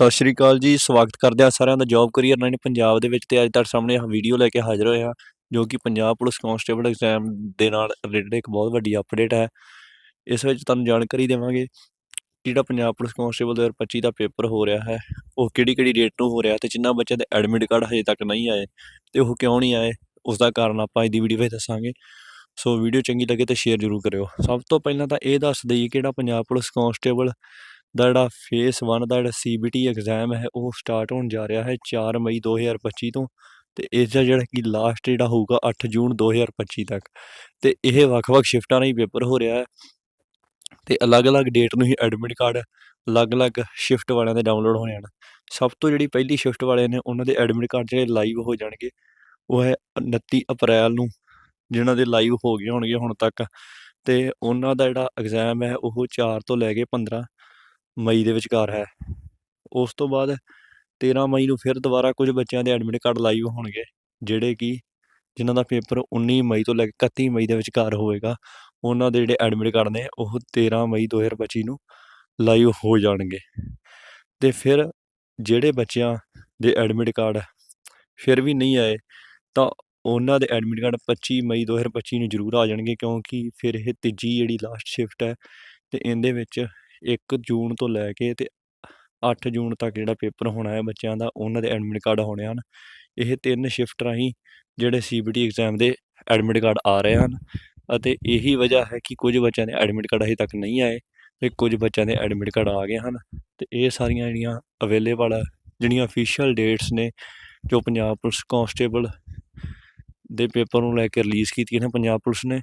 ਸਤਿ ਸ਼੍ਰੀ ਅਕਾਲ ਜੀ, ਸਵਾਗਤ ਕਰਦੇ ਹਾਂ ਸਾਰਿਆਂ ਦਾ ਜੌਬ ਕਰੀਅਰ 9 ਪੰਜਾਬ ਦੇ ਵਿੱਚ ਤੇ ਅੱਜ ਤੁਹਾਡੇ ਸਾਹਮਣੇ ਇਹ ਵੀਡੀਓ ਲੈ ਕੇ ਹਾਜ਼ਰ ਹੋਇਆ ਜੋ ਕਿ ਪੰਜਾਬ ਪੁਲਿਸ ਕਾਂਸਟੇਬਲ ਐਗਜ਼ਾਮ ਦੇ ਨਾਲ ਰਿਲੇਟਡ ਇੱਕ ਬਹੁਤ ਵੱਡੀ ਅਪਡੇਟ ਹੈ। ਇਸ ਵਿੱਚ ਤੁਹਾਨੂੰ ਜਾਣਕਾਰੀ ਦੇਵਾਂਗੇ ਕਿ ਜਿਹੜਾ ਪੰਜਾਬ ਪੁਲਿਸ ਕਾਂਸਟੇਬਲ 2025 ਦਾ ਪੇਪਰ ਹੋ ਰਿਹਾ ਹੈ, ਉਹ ਕਿਹੜੀ ਕਿਹੜੀ ਡੇਟ ਨੂੰ ਹੋ ਰਿਹਾ ਤੇ ਜਿਨ੍ਹਾਂ ਬੱਚਿਆਂ ਦੇ ਐਡਮਿਟ ਕਾਰਡ ਹਜੇ ਤੱਕ ਨਹੀਂ ਆਏ ਤੇ ਉਹ ਕਿਉਂ ਨਹੀਂ ਆਏ ਉਸ ਦਾ ਕਾਰਨ ਆਪਾਂ ਅੱਜ ਦੀ ਵੀਡੀਓ ਵਿੱਚ ਦੱਸਾਂਗੇ। ਸੋ ਵੀਡੀਓ ਚੰਗੀ ਲੱਗੇ ਤਾਂ ਸ਼ੇਅਰ ਜ਼ਰੂਰ ਕਰਿਓ। ਸਭ ਤੋਂ ਪਹਿਲਾਂ ਤਾਂ ਇਹ ਦੱਸ ਦਈਏ ਕਿ ਜਿਹੜਾ ਪੰਜਾਬ ਪੁਲਿਸ ਕਾਂਸਟੇਬਲ ਦਾ ਜਿਹੜਾ ਫੇਸ 1 ਦਾ ਜਿਹੜਾ ਸੀਬੀਟੀ ਐਗਜ਼ਾਮ ਹੈ, ਉਹ ਸਟਾਰਟ ਹੋਣ ਜਾ ਰਿਹਾ ਹੈ 4 ਮਈ 2025 ਤੋਂ ਤੇ ਇਸ ਦਾ ਜਿਹੜਾ ਕਿ ਲਾਸਟ ਜਿਹੜਾ ਹੋਊਗਾ 8 ਜੂਨ 2025 ਤੱਕ ਤੇ ਇਹ ਵੱਖ-ਵੱਖ ਸ਼ਿਫਟਾਂ ਰਾਹੀਂ ਪੇਪਰ ਹੋ ਰਿਹਾ ਹੈ ਤੇ ਅਲੱਗ-ਅਲੱਗ ਡੇਟ ਨੂੰ ਹੀ ਐਡਮਿਟ ਕਾਰਡ ਅਲੱਗ-ਅਲੱਗ ਸ਼ਿਫਟ ਵਾਲਿਆਂ ਦੇ ਡਾਊਨਲੋਡ ਹੋਣੇ ਹਨ। ਸਭ ਤੋਂ ਜਿਹੜੀ ਪਹਿਲੀ ਸ਼ਿਫਟ ਵਾਲੇ ਨੇ, ਉਹਨਾਂ ਦੇ ਐਡਮਿਟ ਕਾਰਡ ਜਿਹੜੇ ਲਾਈਵ ਹੋ ਜਾਣਗੇ, ਉਹ ਹੈ 29 ਅਪ੍ਰੈਲ ਨੂੰ ਜਿਨ੍ਹਾਂ ਦੇ ਲਾਈਵ ਹੋ ਗਏ ਹੋਣਗੇ ਹੁਣ ਤੱਕ ਤੇ ਉਹਨਾਂ ਦਾ ਜਿਹੜਾ ਐਗਜ਼ਾਮ ਹੈ, ਉਹ 4 ਤੋਂ ਲੈ ਕੇ 15 ਮਈ ਦੇ ਵਿਚਕਾਰ ਹੈ। ਉਸ ਤੋਂ ਬਾਅਦ 13 ਮਈ ਨੂੰ ਫਿਰ ਦੁਬਾਰਾ ਕੁਝ ਬੱਚਿਆਂ ਦੇ ਐਡਮਿਟ ਕਾਰਡ ਲਾਈਵ ਹੋਣਗੇ, ਜਿਹੜੇ ਕਿ ਜਿਨ੍ਹਾਂ ਦਾ ਪੇਪਰ 19 ਮਈ ਤੋਂ ਲੈ ਕੇ 31 ਮਈ ਦੇ ਵਿਚਕਾਰ ਹੋਵੇਗਾ, ਉਹਨਾਂ ਦੇ ਜਿਹੜੇ ਐਡਮਿਟ ਕਾਰਡ ਨੇ ਉਹ 13 ਮਈ 2025 ਨੂੰ ਲਾਈਵ ਹੋ ਜਾਣਗੇ। ਤੇ ਫਿਰ ਜਿਹੜੇ ਬੱਚਿਆਂ ਦੇ ਐਡਮਿਟ ਕਾਰਡ ਫਿਰ ਵੀ ਨਹੀਂ ਆਏ, ਤਾਂ ਉਹਨਾਂ ਦੇ ਐਡਮਿਟ ਕਾਰਡ 25 ਮਈ 2025 ਨੂੰ ਜ਼ਰੂਰ ਆ ਜਾਣਗੇ, ਕਿਉਂਕਿ ਫਿਰ ਇਹ ਤੀਜੀ ਜਿਹੜੀ ਲਾਸਟ ਸ਼ਿਫਟ ਹੈ, ਤੇ ਇਹਦੇ ਵਿੱਚ 1 ਜੂਨ ਤੋਂ ਲੈ ਕੇ ਤੇ 8 ਜੂਨ ਤੱਕ ਜਿਹੜਾ ਪੇਪਰ ਹੋਣਾ ਹੈ ਬੱਚਿਆਂ ਦਾ, ਉਹਨਾਂ ਦੇ ਐਡਮਿਟ ਕਾਰਡ ਹੋਣੇ ਹਨ। ਇਹ ਤਿੰਨ ਸ਼ਿਫਟ ਰਾਹੀਂ ਜਿਹੜੇ ਸੀਬੀਟੀ ਐਗਜ਼ਾਮ ਦੇ ਐਡਮਿਟ ਕਾਰਡ ਆ ਰਹੇ ਹਨ ਅਤੇ ਇਹੀ ਵਜ੍ਹਾ ਹੈ ਕਿ ਕੁਝ ਬੱਚਿਆਂ ਦੇ ਐਡਮਿਟ ਕਾਰਡ ਅਜੇ ਤੱਕ ਨਹੀਂ ਆਏ ਤੇ ਕੁਝ ਬੱਚਿਆਂ ਦੇ ਐਡਮਿਟ ਕਾਰਡ ਆ ਗਏ ਹਨ ਤੇ ਇਹ ਸਾਰੀਆਂ ਜਿਹੜੀਆਂ ਅਵੇਲੇਬਲ ਜਿਹੜੀਆਂ ਅਫੀਸ਼ੀਅਲ ਡੇਟਸ ਨੇ ਜੋ ਪੰਜਾਬ ਪੁਲਿਸ ਕਾਂਸਟੇਬਲ ਦੇ ਪੇਪਰ ਨੂੰ ਲੈ ਕੇ ਰਿਲੀਜ਼ ਕੀਤੀਆਂ ਨੇ, ਪੰਜਾਬ ਪੁਲਿਸ ਨੇ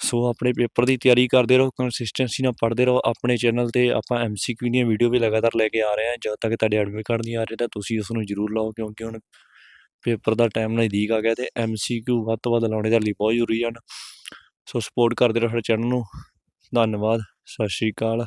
ਸੋ ਆਪਣੇ ਪੇਪਰ ਦੀ ਤਿਆਰੀ ਕਰਦੇ ਰਹੋ ਕੰਸਿਸਟੈਂਸੀ ਨਾਲ ਪੜ੍ਹਦੇ ਰਹੋ, ਆਪਣੇ ਚੈਨਲ ਤੇ ਆਪਾਂ ਐਮਸੀਕਿਊ ਦੀਆਂ ਵੀਡੀਓ ਵੀ ਲਗਾਤਾਰ ਲੈ ਕੇ ਆ ਰਹੇ ਹਾਂ, ਜਦ ਤੱਕ ਤੁਹਾਡੇ ਐਡਮਿਟ ਕਾਰਡ ਨਹੀਂ ਆ ਰਹੇ ਤਾਂ ਤੁਸੀਂ ਉਸ ਨੂੰ ਜ਼ਰੂਰ ਲਾਓ, ਕਿਉਂਕਿ ਹੁਣ ਪੇਪਰ ਦਾ ਟਾਈਮ ਨਜ਼ਦੀਕ ਆ ਗਿਆ ਤੇ ਐਮਸੀਕਿਊ ਵੱਧ ਤੋਂ ਵੱਧ ਲਾਉਣੇ ਤੁਹਾਡੇ ਲਈ ਬਹੁਤ ਜ਼ਰੂਰੀ ਹਨ। ਸੋ ਸਪੋਰਟ ਕਰਦੇ ਰਹੋ ਸਾਡੇ ਚੈਨਲ ਨੂੰ। ਧੰਨਵਾਦ, ਸਤਿ ਸ਼੍ਰੀ ਅਕਾਲ।